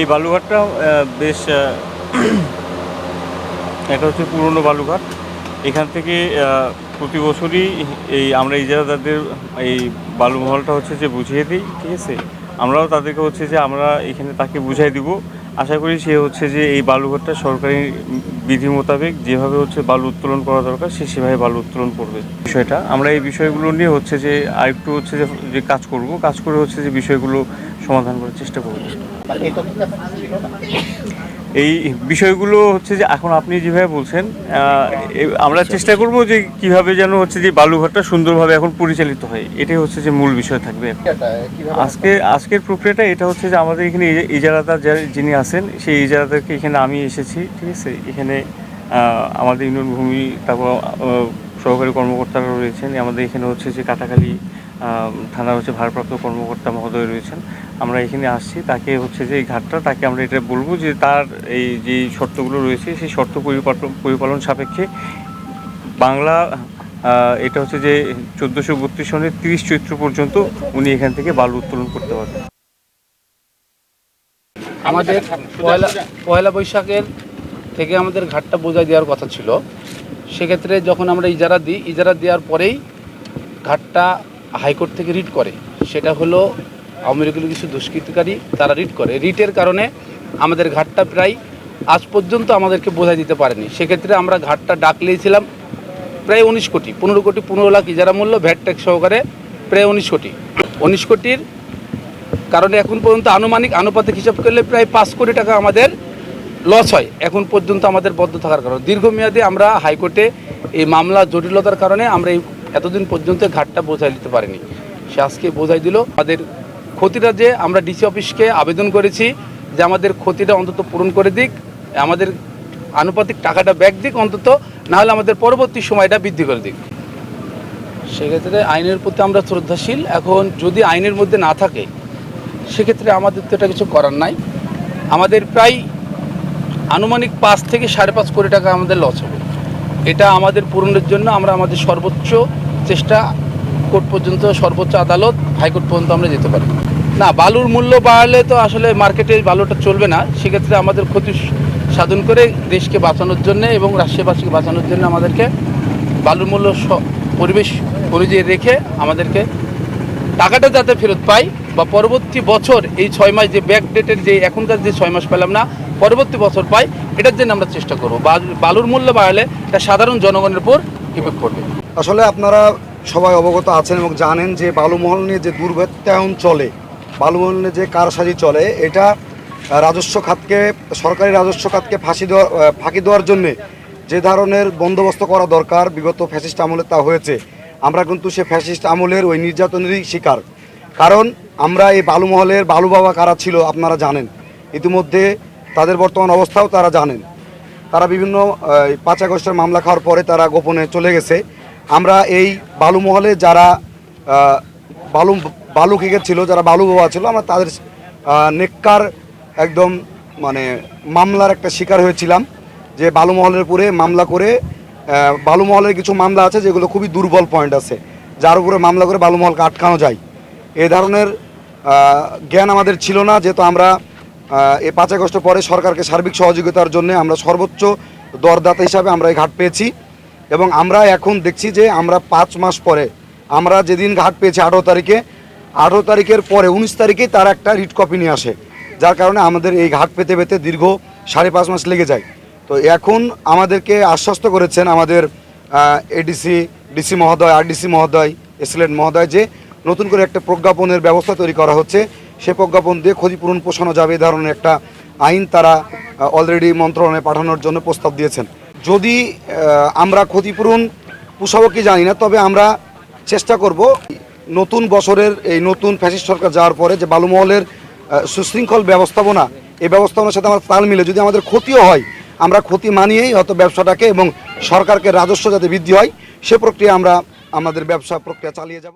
এই বালুঘাটটা বেশ এটা হচ্ছে পুরনো বালুঘাট। এখান থেকে প্রতি বছরই এই আমরা ইজারাদারদের এই বালুমহলটা হচ্ছে যে বুঝিয়ে দিই, ঠিক আছে? আমরাও তাদেরকে হচ্ছে যে আমরা এখানে তাকে বুঝাই দিব। আশা করি সে হচ্ছে যে এই বালুঘরটা সরকারি বিধি মোতাবেক যেভাবে হচ্ছে বালু উত্তোলন করা দরকার, সে সেভাবে বালু উত্তোলন করবে। বিষয়টা, আমরা এই বিষয়গুলো নিয়ে হচ্ছে যে আরেকটু হচ্ছে যে কাজ করব, কাজ করে হচ্ছে যে বিষয়গুলো সমাধান করার চেষ্টা করব। এই বিষয়গুলো হচ্ছে যে এখন আপনি যেভাবে বলছেন আমরা চেষ্টা করব যে কীভাবে যেন হচ্ছে যে বালুঘাটটা সুন্দরভাবে এখন পরিচালিত হয়। এটাই হচ্ছে যে মূল বিষয় থাকবে আজকে আজকের প্রক্রিয়াটা এটা হচ্ছে যে আমাদের এখানে ইজা- ইজারাদার যিনি আছেন সেই ইজারাদারকে এখানে আমি এসেছি ঠিক আছে? এখানে আমাদের ইউনিয়ন ভূমি তারপর সহকারী কর্মকর্তারা রয়েছেন। আমাদের এখানে হচ্ছে যে কাটাখালী থানার হচ্ছে ভারপ্রাপ্ত কর্মকর্তা মহোদয় রয়েছেন। আমরা এখানে আসছি, তাকে হচ্ছে যে এই ঘাটটা, তাকে আমরা এটা বলব যে তার এই যে শর্তগুলো রয়েছে, সেই শর্ত পরিপালন সাপেক্ষে বাংলা এটা হচ্ছে যে চোদ্দোশো বত্রিশ সনের তিরিশ চৈত্র পর্যন্ত উনি এখান থেকে বালু উত্তোলন করতে পারবেন। আমাদের পয়লা পয়লা বৈশাখের থেকে আমাদের ঘাটটা বোঝাই দেওয়ার কথা ছিল। সেক্ষেত্রে যখন আমরা ইজারা দিই, ইজারা দেওয়ার পরেই ঘাটটা হাইকোর্ট থেকে রিট করে। সেটা হলো আওয়ামী কিছু দুষ্কৃতকারী, তারা রিট করে। রিটের কারণে আমাদের ঘাটটা প্রায় আজ পর্যন্ত আমাদেরকে বোঝাই দিতে পারেনি। সেক্ষেত্রে আমরা ঘাটটা ডাকলিয়েছিলাম প্রায় উনিশ কোটি, পনেরো কোটি, পনেরো লাখ ইজারা মূল্য ভ্যাট ট্যাক্স সহকারে প্রায় উনিশ কোটি। উনিশ কোটির কারণে এখন পর্যন্ত আনুমানিক আনুপাতিক হিসাব করলে প্রায় পাঁচ কোটি টাকা আমাদের লস হয়। এখন পর্যন্ত আমাদের বদ্ধ থাকার কারণে। দীর্ঘমেয়াদে আমরা হাইকোর্টে এই মামলা জটিলতার কারণে আমরা এই এতদিন পর্যন্ত ঘাটটা বোঝাই দিতে পারেনি। সে আজকে বোঝাই দিল, আমাদের ক্ষতিটা যে আমরা ডিসি অফিসকে আবেদন করেছি যে আমাদের ক্ষতিটা অন্তত পূরণ করে দিক, আমাদের আনুপাতিক টাকাটা ব্যাক দিক অন্তত, না হলে আমাদের পরবর্তী সময়টা বৃদ্ধি করে দিক। সেক্ষেত্রে আইনের প্রতি আমরা শ্রদ্ধাশীল। এখন যদি আইনের মধ্যে না থাকে, সেক্ষেত্রে আমাদের তো এটা কিছু করার নাই। আমাদের প্রায় আনুমানিক পাঁচ থেকে সাড়ে পাঁচ কোটি টাকা আমাদের লস হবে। এটা আমাদের পূরণের জন্য আমরা আমাদের সর্বোচ্চ চেষ্টা কোর্ট পর্যন্ত সর্বোচ্চ আদালত, হাইকোর্ট পর্যন্ত আমরা যেতে পারি। না, বালুর মূল্য বাড়লে তো আসলে মার্কেটে বালুটা চলবে না। সেক্ষেত্রে আমাদের ক্ষতি সাধন করে দেশকে বাঁচানোর জন্য এবং রাষ্ট্রবাসীকে বাঁচানোর জন্য আমাদেরকে বালুর মূল্য পরিবেশ অনুযায়ী রেখে আমাদেরকে টাকাটা যাতে ফেরত পাই বা পরবর্তী বছর এই ছয় মাস যে ব্যাক ডেটের যে এখনকার যে ছয় মাস পেলাম না পরবর্তী বছর পাই, এটার জন্য আমরা চেষ্টা করব। বালু- বালুর মূল্য বাড়ালে এটা সাধারণ জনগণের উপর ইফেক্ট করবে আসলে আপনারা সবাই অবগত আছেন এবং জানেন যে বালুমহল নিয়ে যে দুর্বৃত্তায়ন চলে, বালুমহল নিয়ে যে কারসাজি চলে, এটা রাজস্ব খাতকে, সরকারি রাজস্ব খাতকে ফাঁসি দেওয়া ফাঁকি দেওয়ার জন্যে যে ধরনের বন্দোবস্ত করা দরকার, বিগত ফ্যাসিস্ট আমলে তা হয়েছে। আমরা কিন্তু সে ফ্যাসিস্ট আমলের ওই নির্যাতনেরই শিকার। কারণ আমরা এই বালুমহলের বালু বাবা কারা ছিল আপনারা জানেন। ইতিমধ্যে তাদের বর্তমান অবস্থাও তারা জানেন। তারা বিভিন্ন পাঁচ আগস্টের মামলা খাওয়ার পরে তারা গোপনে চলে গেছে। আমরা এই বালুমহলে যারা বালু বালু খেকে ছিল, যারা বালু বাবা ছিল, আমরা তাদের নেককার একদম মানে মামলার একটা শিকার হয়েছিলাম। যে বালুমহলের উপরে মামলা করে বালুমহলের কিছু মামলা আছে যেগুলো খুবই দুর্বল পয়েন্ট আছে, যার উপরে মামলা করে বালুমহলকে আটকানো যায়। এ ধরনের জ্ঞান আমাদের ছিল না, যেহেতু আমরা এই পাঁচ আগস্ট পরে সরকারকে সার্বিক সহযোগিতার জন্য আমরা সর্বোচ্চ দরদাতা হিসাবে আমরা এই ঘাট পেয়েছি। এবং আমরা এখন দেখছি যে আমরা পাঁচ মাস পরে, আমরা যেদিন ঘাট পেয়েছি আঠেরো তারিখে, আঠেরো তারিখের পরে, উনিশ তারিখে তার একটা রিট কপি নিয়ে আসে। যার কারণে আমাদের এই ঘাট পেতে পেতে দীর্ঘ সাড়ে পাঁচ মাস লেগে যায়। তো এখন আমাদেরকে আশ্বস্ত করেছেন আমাদের এডিসি ডিসি মহোদয় আরডিসি মহোদয় এসিলেন্ট মহোদয় যে নতুন করে একটা প্রজ্ঞাপনের ব্যবস্থা তৈরি করা হচ্ছে। সে প্রজ্ঞাপন দিয়ে ক্ষতিপূরণ পোষানো যাবে এই ধরনের একটা আইন তারা অলরেডি মন্ত্রণালয়ে পাঠানোর জন্য প্রস্তাব দিয়েছেন। যদি আমরা ক্ষতিপূরণ পোষাবো কি জানি না, তবে আমরা চেষ্টা করব নতুন বছরের এই নতুন ফ্যাসিস্ট সরকার যাওয়ার পরে যে বালুমহলের সুশৃঙ্খল ব্যবস্থাপনা, এই ব্যবস্থাপনার সাথে আমার তাল মিলে যদি আমাদের ক্ষতিও হয়, আমরা ক্ষতি মানিয়েই হয়তো ব্যবসাটাকে এবং সরকারকে রাজস্ব যাতে বৃদ্ধি হয়, সে প্রক্রিয়া আমরা, আমাদের ব্যবসা প্রক্রিয়া চালিয়ে যাব।